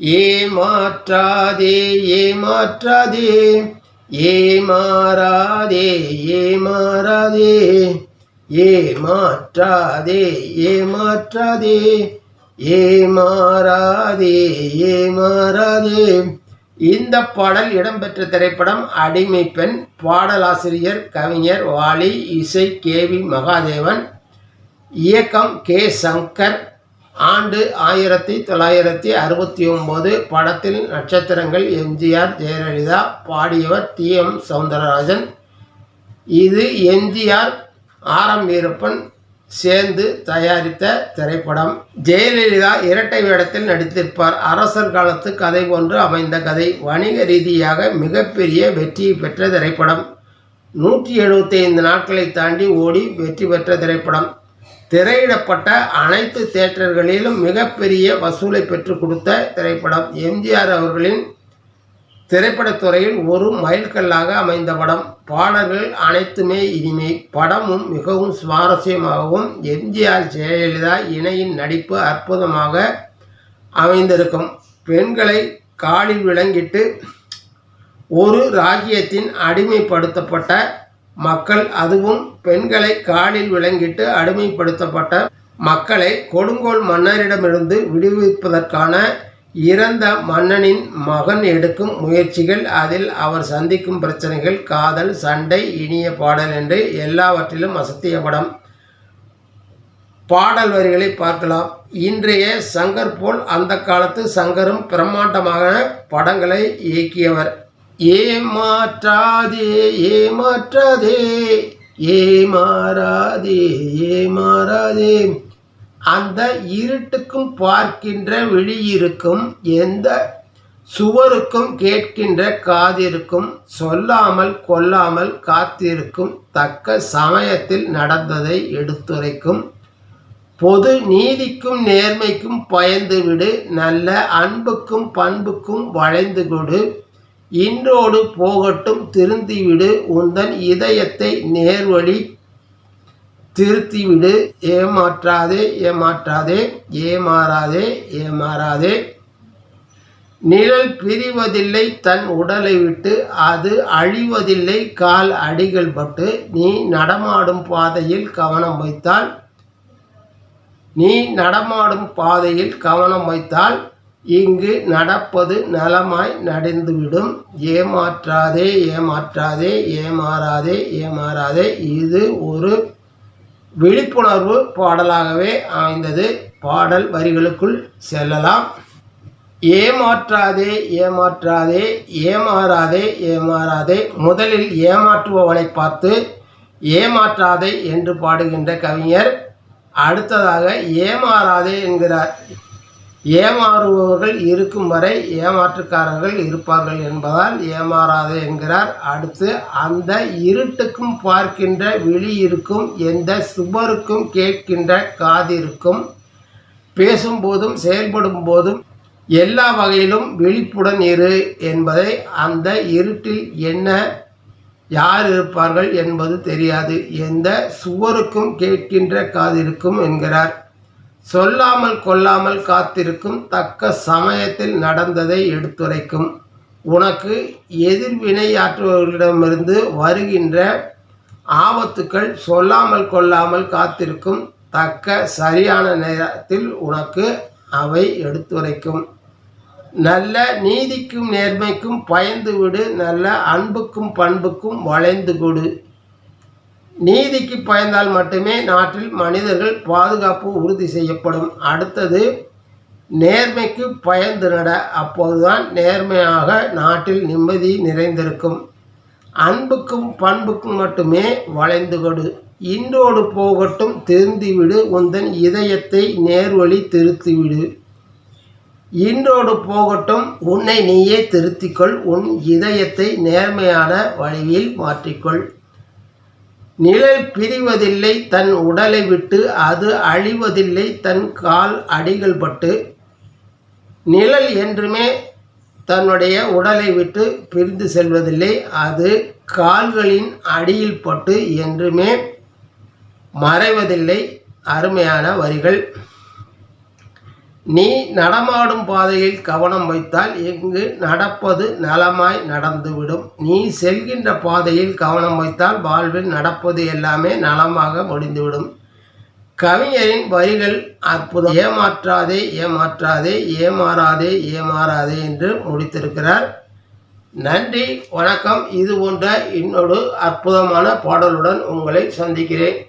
ஏமாற்றாதே ஏமாற்றாதே. ஏமாறாதே ஏமாறாதே. ஏமாற்றாதே ஏமாற்றாதே. ஏமாறாதே ஏமாறாதே. இந்த பாடல் இடம்பெற்ற திரைப்படம் அடிமை பெண் பாடலாசிரியர் கவிஞர் வாலி இசை கேவி மகாதேவன். இயக்கம் கே சங்கர். ஆண்டு ஆயிரத்தி தொள்ளாயிரத்தி அறுபத்தி ஒம்பது படத்தில் நட்சத்திரங்கள் எம்ஜிஆர் ஜெயலலிதா பாடியவர் டி. எம். சௌந்தரராஜன் இது எம்ஜிஆர் ஆர். எம். வீரப்பன் சேர்ந்து தயாரித்த திரைப்படம். ஜெயலலிதா இரட்டை வேடத்தில் நடித்திருப்பார். அரசர் காலத்து கதை போன்று அமைந்த கதை. வணிக ரீதியாக மிகப்பெரிய வெற்றியை பெற்ற திரைப்படம். நூற்றி எழுபத்தி ஐந்து நாட்களை தாண்டி ஓடி வெற்றி பெற்ற திரைப்படம். திரையிடப்பட்ட அனைத்து தேட்டர்களிலும் மிகப்பெரிய வசூலை பெற்றுக் கொடுத்த திரைப்படம் எம்ஜிஆர் அவர்களின் திரைப்படத்துறையில் ஒரு மைல்கல்லாக அமைந்த படம். பாடல்கள் அனைத்துமே இனிமை. படமும் மிகவும் சுவாரஸ்யமாகவும் எம்ஜிஆர் ஜெயலலிதா இணையின் நடிப்பு அற்புதமாக அமைந்திருக்கும். பெண்களை காலில் விளங்கிட்டு ஒரு ராஜ்யத்தின் அடிமைப்படுத்தப்பட்ட மக்கள் அதுவும் பெண்களை காலில் விளங்கிட்டு அடிமைப்படுத்தப்பட்ட மக்களை கொடுங்கோல் மன்னரிடமிருந்து விடுவிப்பதற்கான இறந்த மன்னனின் மகன் எடுக்கும் முயற்சிகள் அதில் அவர் சந்திக்கும் பிரச்சனைகள் காதல் சண்டை இனிய பாடல் என்று எல்லாவற்றிலும் அசத்திய படம். பாடல் வரிகளை பார்க்கலாம். இன்றைய சங்கர் போல் அந்த காலத்து சங்கரும் பிரம்மாண்டமான படங்களை இயக்கியவர். ஏமாற்றாதே ஏமாற்றாதே ஏமாறாதே ஏமாறாதே. அந்த இருட்டுக்கும் பார்க்கின்ற வெளியிருக்கும் எந்த சுவருக்கும் கேட்கின்ற காதிருக்கும் சொல்லாமல் கொல்லாமல் காத்திருக்கும் தக்க சமயத்தில் நடந்ததை எடுத்துரைக்கும். பொது நீதிக்கும் நேர்மைக்கும் பயந்துவிடு நல்ல அன்புக்கும் பண்புக்கும் வளைந்து கொடு இன்றோடு போகட்டும் திருந்திவிடு. உந்தன் இதயத்தை நேர்வழி திருத்திவிடு. ஏமாற்றாதே ஏமாற்றாதே ஏமாறாதே ஏமாறாதே. நிழல் பிரிவதில்லை தன் உடலை விட்டு. அது அழிவதில்லை கால் அடிகள் பட்டு. நீ நடமாடும் பாதையில் கவனம் வைத்தால் நீ நடமாடும் பாதையில் கவனம் வைத்தால் இங்கு நடப்பது நலமாய் நடந்துவிடும். ஏமாற்றாதே ஏமாற்றாதே ஏமாறாதே ஏமாறாதே. இது ஒரு விழிப்புணர்வு பாடலாகவே அமைந்தது. பாடல் வரிகளுக்குள் செல்லலாம். ஏமாற்றாதே ஏமாற்றாதே ஏமாறாதே ஏமாறாதே. முதலில் ஏமாற்றுபவனை பார்த்து ஏமாற்றாதே என்று பாடுகின்ற கவிஞர் அடுத்ததாக ஏமாறாதே என்கிறார். ஏமாறுபவர்கள் இருக்கும் வரை ஏமாற்றுக்காரர்கள் இருப்பார்கள் என்பதால் ஏமாறாதே என்கிறார். அடுத்து அந்த இருட்டுக்கும் பார்க்கின்ற விழி இருக்கும் எந்த சுபருக்கும் கேட்கின்ற காதிருக்கும் பேசும்போதும் செயல்படும் போதும் எல்லா வகையிலும் விழிப்புடன் இரு என்பதை அந்த இருட்டில் என்ன யார் இருப்பார்கள் என்பது தெரியாது. எந்த சுவருக்கும் கேட்கின்ற காதிருக்கும் என்கிறார். சொல்லாமல் கொல்லாமல் காத்திருக்கும் தக்க சமயத்தில் நடந்ததை எடுத்துரைக்கும். உனக்கு எதிர்வினையாற்றுபவர்களிடமிருந்து வருகின்ற ஆபத்துக்கள் சொல்லாமல் கொள்ளாமல் காத்திருக்கும் தக்க சரியான நேரத்தில் உனக்கு அவை எடுத்துரைக்கும். நல்ல நீதிக்கும் நேர்மைக்கும் பயந்து விடு நல்ல அன்புக்கும் பண்புக்கும் வளைந்து கொடு. நீதிக்கு பயந்தால் மட்டுமே நாட்டில் மனிதர்கள் பாதுகாப்பு உறுதி செய்யப்படும். அடுத்தது நேர்மைக்கு பயந்து நட அப்போதுதான் நேர்மையாக நாட்டில் நிம்மதி நிறைந்திருக்கும். அன்புக்கும் பண்புக்கும் மட்டுமே வளைந்து கொடு இன்றோடு போகட்டும் திருந்திவிடு. உந்தன் இதயத்தை நேர்வழி திருத்திவிடு. இன்றோடு போகட்டும் உன்னை நீயே திருத்திக்கொள். உன் இதயத்தை நேர்மையான வழியில் மாற்றிக்கொள். நிழல் பிரிவதில்லை தன் உடலை விட்டு அது அழிவதில்லை தன் கால் அடிகள் பட்டு. நிழல் என்றுமே தன்னுடைய உடலை விட்டு பிரிந்து செல்வதில்லை அது கால்களின் அடியில் பட்டு என்றுமே மறைவதில்லை. அருமையான வரிகள். நீ நடமாடும் பாதையில் கவனம் வைத்தால் இங்கு நடப்பது நலமாய் நடந்துவிடும். நீ செல்கின்ற பாதையில் கவனம் வைத்தால் வாழ்வில் நடப்பது எல்லாமே நலமாக முடிந்துவிடும். கவிஞரின் வரிகள் அற்புதம். ஏமாற்றாதே ஏமாற்றாதே ஏமாறாதே ஏமாறாதே என்று முடித்திருக்கிறார். நன்றி வணக்கம். இது போன்ற இன்னொரு அற்புதமான பாடலுடன் உங்களை சந்திக்கிறேன்.